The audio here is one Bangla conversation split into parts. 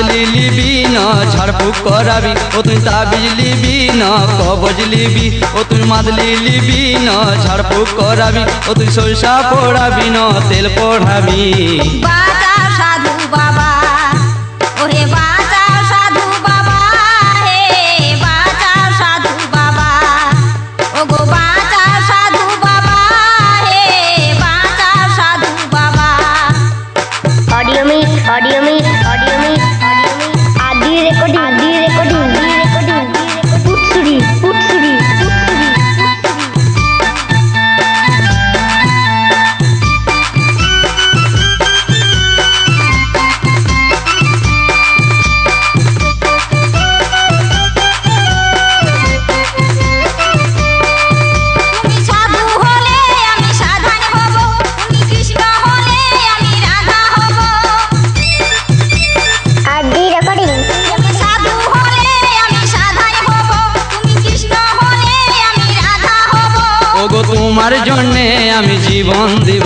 বদলি লিবি না, ঝাড়ফুঁক করাবি, ও তুই তাবিজ লিবি না, কবজ লিবি, ও তুই মাদলি লিবি না, ঝাড়ফুঁক করাবি, ও তুই সরষা পড়াবি না, তেল পড়াবি। বাবা One zero.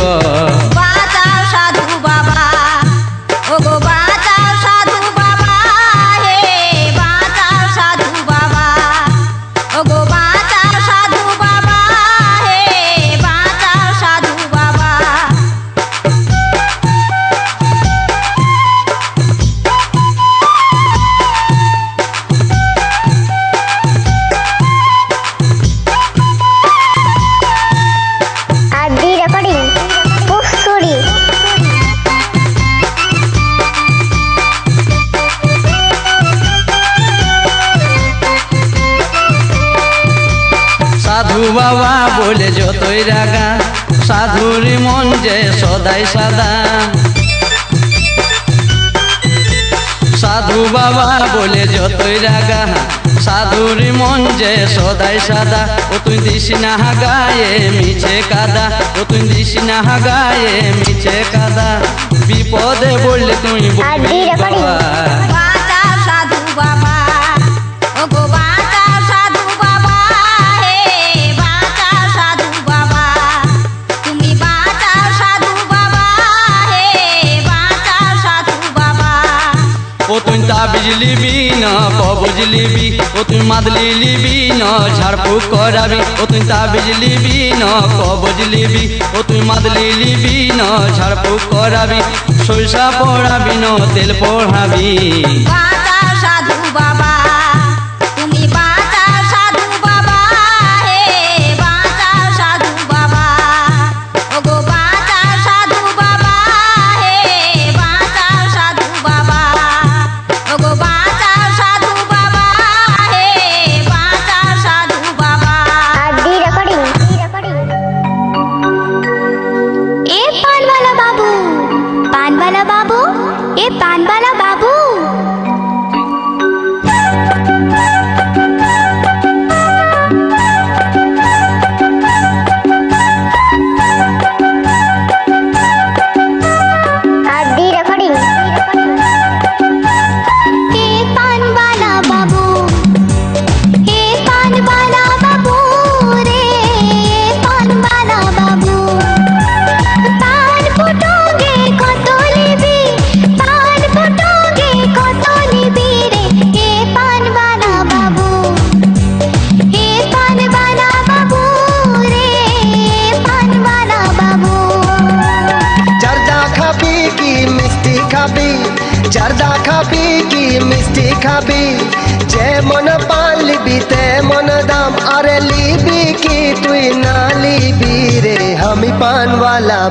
মিছে সদাই সাদা। ও তুই দিস না হাগায়ে মিছে কাদা। ও তুই দিস না হাগায়ে মিছে কাদা। বিপদে বললে তুই লিবি বি না বুঝলি লিবি। ও তুই মাদলি লিবি না, ঝাড়ফুঁক করাবি। ও তুই তাবিজ লিবি না বুঝলি বি ও তুই মাদলি লিবি না, ঝাড়ফুঁক করাবি। সরিষা পড়াবি না, তেল পড়াবি। সাধু বাবা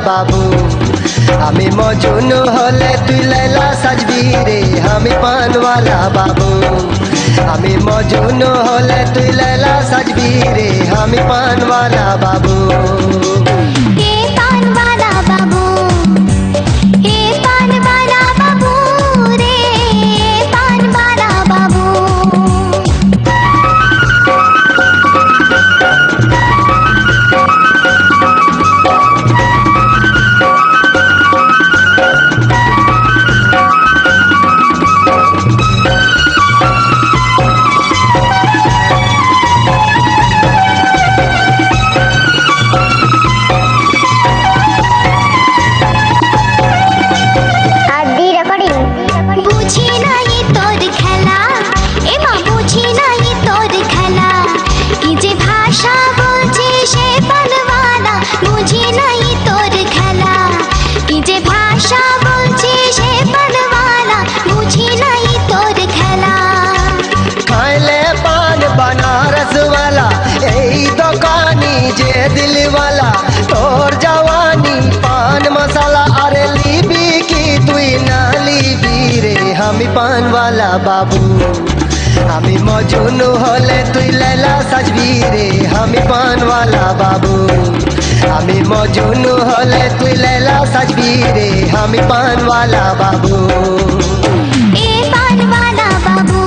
बाबू। हमें मौजून होले तु लैला सजबी रे हमें पान वाला बाबू। हमें मौजून होले तु लैला सजबी रे हमें पान वाला बाबू। বাবু আমি মজনু হলে তুই লেলা সাজবি রে আমি পানওয়ালা বাবু আমি মজনু হলে তুই লেলা সাজবি রে আমি পানওয়ালা বাবু এ পানওয়ালা বাবু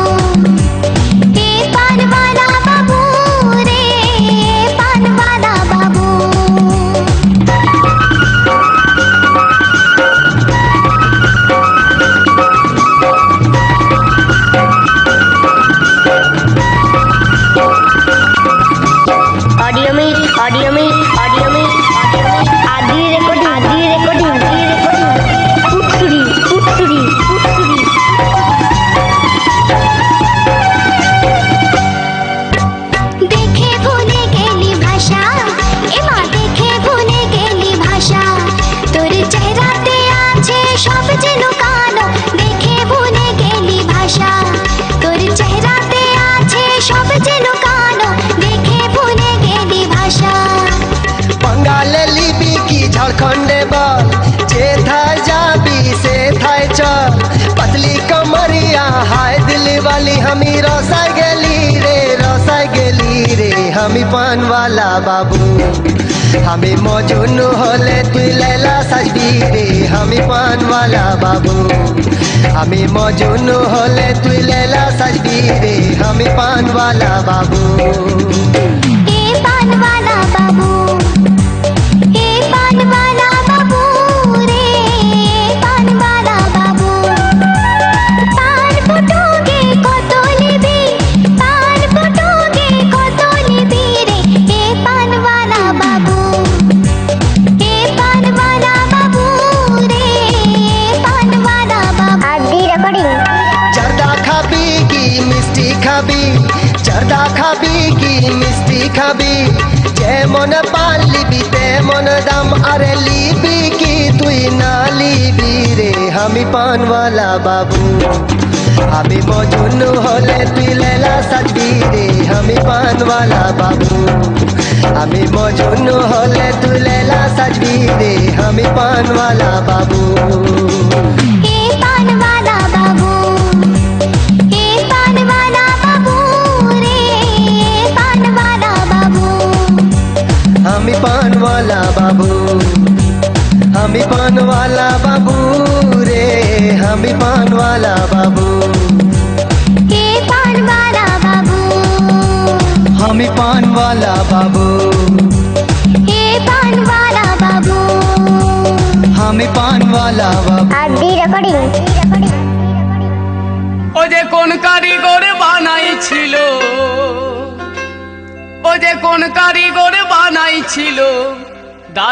जा चल। पतली वाली, हमी रसा रे रसा रे पान वाला बाबू। हमी मौजून होले तु लैला सजी रे, हमी पान वाला बाबू। हमी मौजून होले तु लैला सजी रे, हमी पान वाला बाबू। पान वाला बाबू। हमें मौजून होले पिलेला सती रे, हमें पान वाला बाबू। हमें मौजून होले तुलेला सती रे, हमें पान वाला बाबू।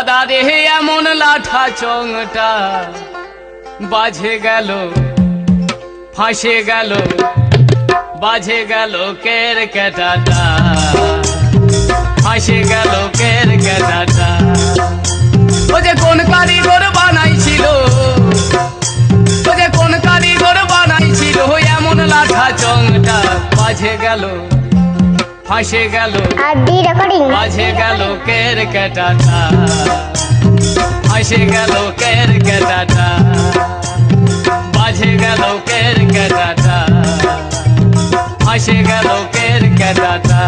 দাদা রে এমন লাঠা চংটা। বাজে গেল, ফাঁসে গেল, বাজে গেল কের কেটাটা। ফাঁসে গেল কের কেটাটা। ও যে কোন কারিগর বানাইছিল, ও যে কোন কারিগর বানাইছিল এমন লাঠা চংটা। বাজে গেল ফাঁসে গেল। মাঝে গেল কের কেটাটা ফাঁসে গেল কের কেটাটা বাজে গেল কের কেটাটা ফাঁসে গেল কের কেটাটা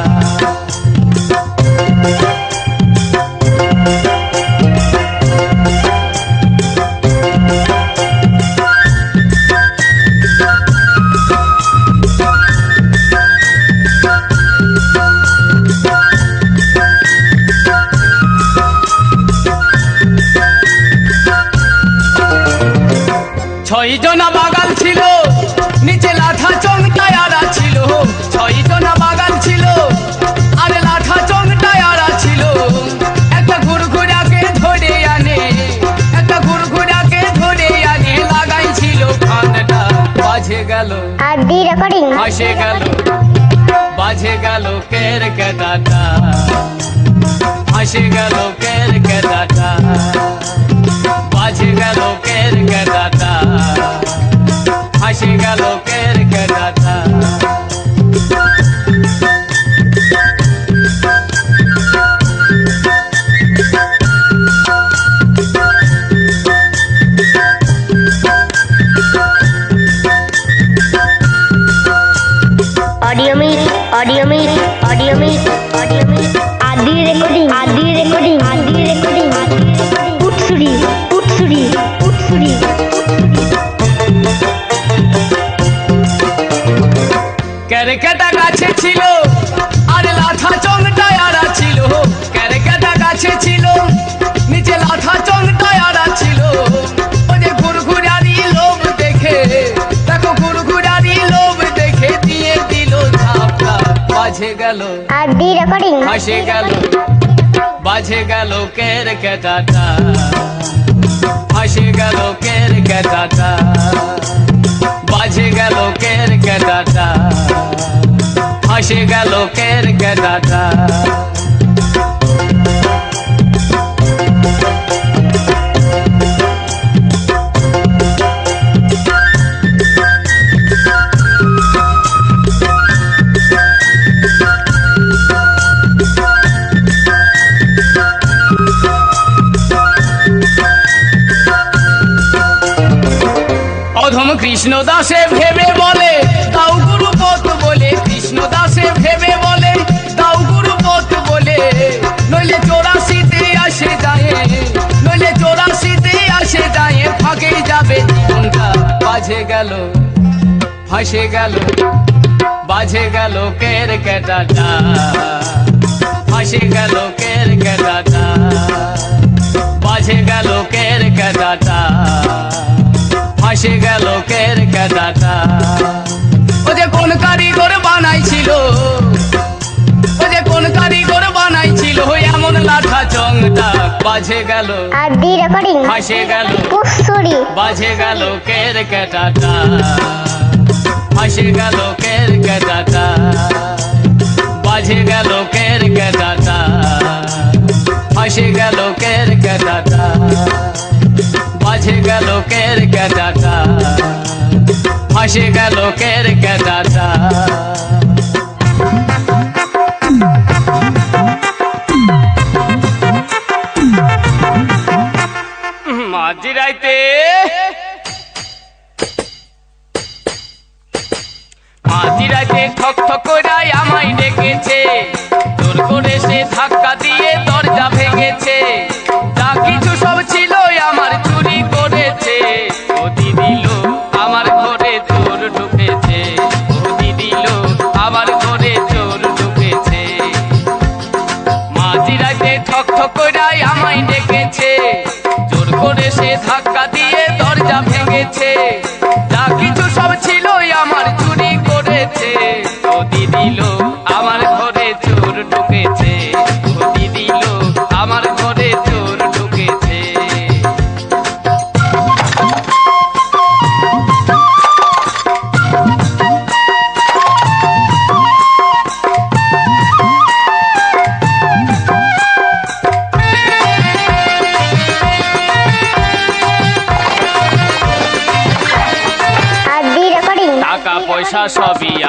ক্যারেকেটা গাছে ছিল নিচে লাঠা ছিল। যে ঘুরঘুরারি লোভ দেখে দেখো ঘুরঘুরারি লোভ দেখে দিয়ে দিল ঝাপটা। বাজে গেল। আদি রেকর্ডিং হাসে গেল। বাজে গেল কের কেটাটা হাসে গেল কের কেটাটা বাজে গেল কের কেটাটা হাসে গেল কের কেটাটা অধম কৃষ্ণ দাসে ভেবে বলে দাও গুরু পথ বলে, কৃষ্ণ দাসে ভেবে বলে দাও গুরু পথ বলে, নইলে চৌরাশিতে আসে যায়, নইলে চৌরাশিতে আসে যায়, ফাঁকে যাবে জীবনটা, বাজে গেল, ফাঁসে গেল, বাজে গেল কের কেটাটা, ফাঁসে গেল কের কেটাটা, বাজে গেল কের কেটাটা। ফাঁসে গেল কের কেটাটা ও যে কোন কারিগর বানাইছিল ও যে কোন কারিগর বানাইছিল এমন লাঠা চংটা বাজে গেল। আদি রেকর্ডিং ফাঁসে গেল। পুটসুরি বাজে গেল কের কেটাটা ফাঁসে গেল কের কেটাটা বাজে গেল কের কেটাটা ফাঁসে গেল কের কেটাটা বাজে গেল কের কেটাটা ফাঁসে গেল কের মাঝরাইতে মাঝরাইতে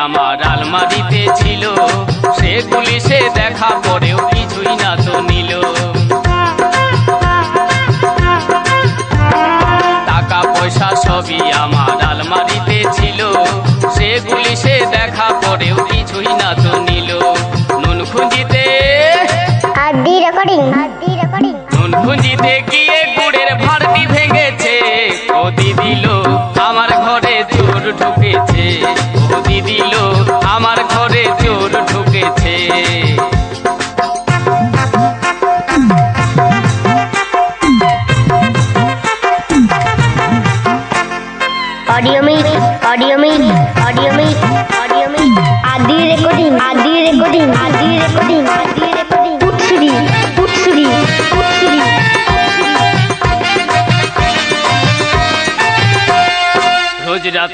আমার আলমারিতে ছিল। সেগুলি সে দেখা পরেও কিছুই না তো নিল। টাকা পয়সা সবই আমার আলমারিতে ছিল। সেগুলি সে দেখা পরেও কিছুই না তো নিল। নুন খুঁজিতে নুন খুঁজিতে গিয়ে গুড়ের ভাড়টি ভেঙেছে। ও দিদিল আমার ঘরে চোর ঢুকেছে। দিদিল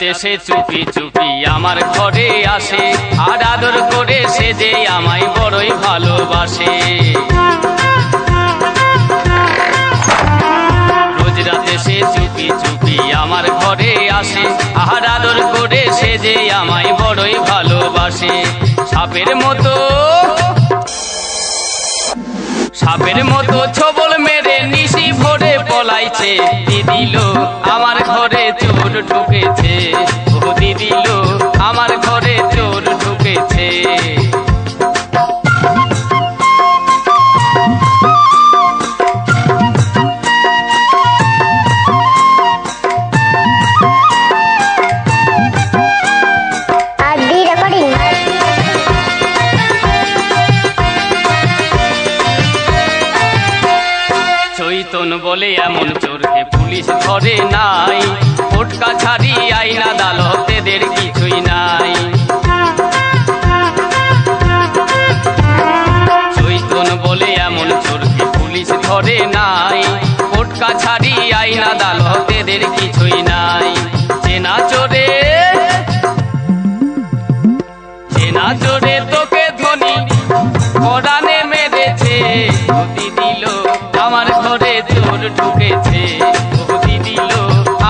রাতে সে চুপি চুপি আমার ঘরে আসে। আর আদর করে সে যে আমায় বড়ই ভালোবাসে। রোজ সে চুপি চুপি আমার ঘরে আসে। আর আদর করে সে যে আমায় বড়ই ভালোবাসে। সাপের মতো সাপের মতো ছবল মেরে নিশি ভরে পলাইছে দিদিল আমার ঘরে চোর ঢুকেছে। ও দিদিল আমার ঘরে চোর ঢুকেছে। বলে এমন চোরকে পুলিশ ধরে নাই। ফোটকা ছাড়ি আইনা আদালতেদের কিছুই নাই। চৈতন বলে এমন চোরকে পুলিশ ধরে নাই। ফোটকা ছাড়ি আইনা আদালতেদের কিছুই নাই। ঢুকেছে গতি দিল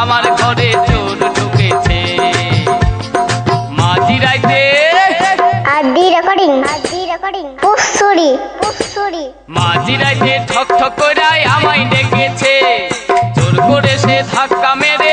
আমার ঘরে চোর ঢুকেছে। মাঝি রাইতে আদি রেকর্ডিং আদি রেকর্ডিং পুসুরি পুসুরি মাঝি রাইতে ঠক ঠক করে আমায় ডেকেছে। জোর করে সে ধাক্কা মেরে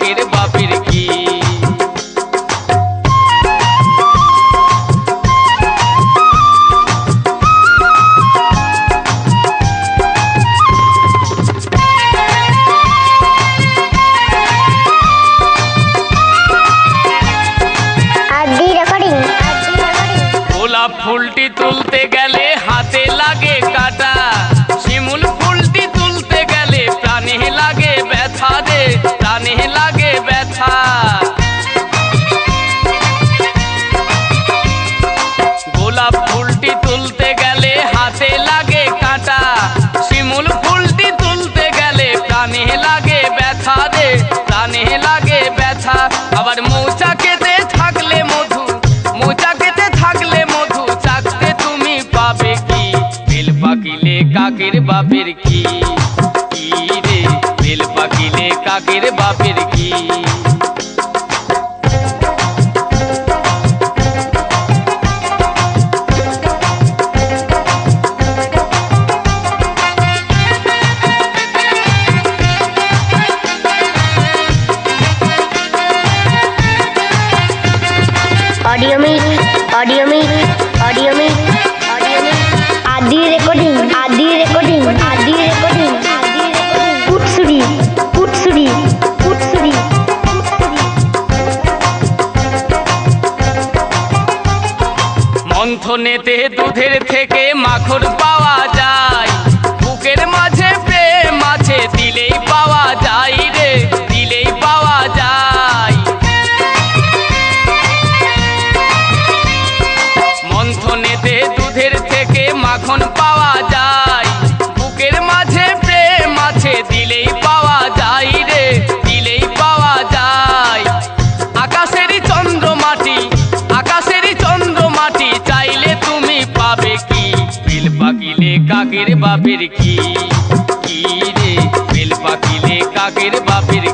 বেল পাকিলে বাপের কি? রে বেল পাকিলে কাকের বাপের কি? दूधे दूध কাকের বাপের কি? কি রে বেল পাকিলে কাকের বাপের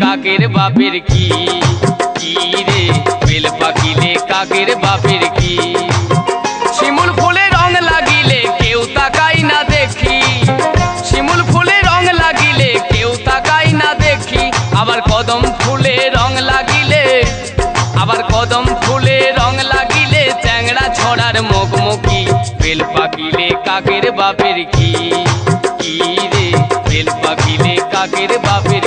কাকের বাপের কি? কি রে? বেল পাকিলে কাকের বাপের কি? শিমুল ফুলে রং লাগিলে কেউ তাকাই না দেখি। শিমুল ফুলে রং লাগিলে কেউ তাকাই না দেখি। আবার কদম ফুলে রং লাগিলে, আবার কদম ফুলে রং লাগিলে চ্যাংড়া ছড়ার মুখমুখি বেল পাকিলে কাকের বাপের কি? কি রে? বেল পাকিলে কাকের বাপের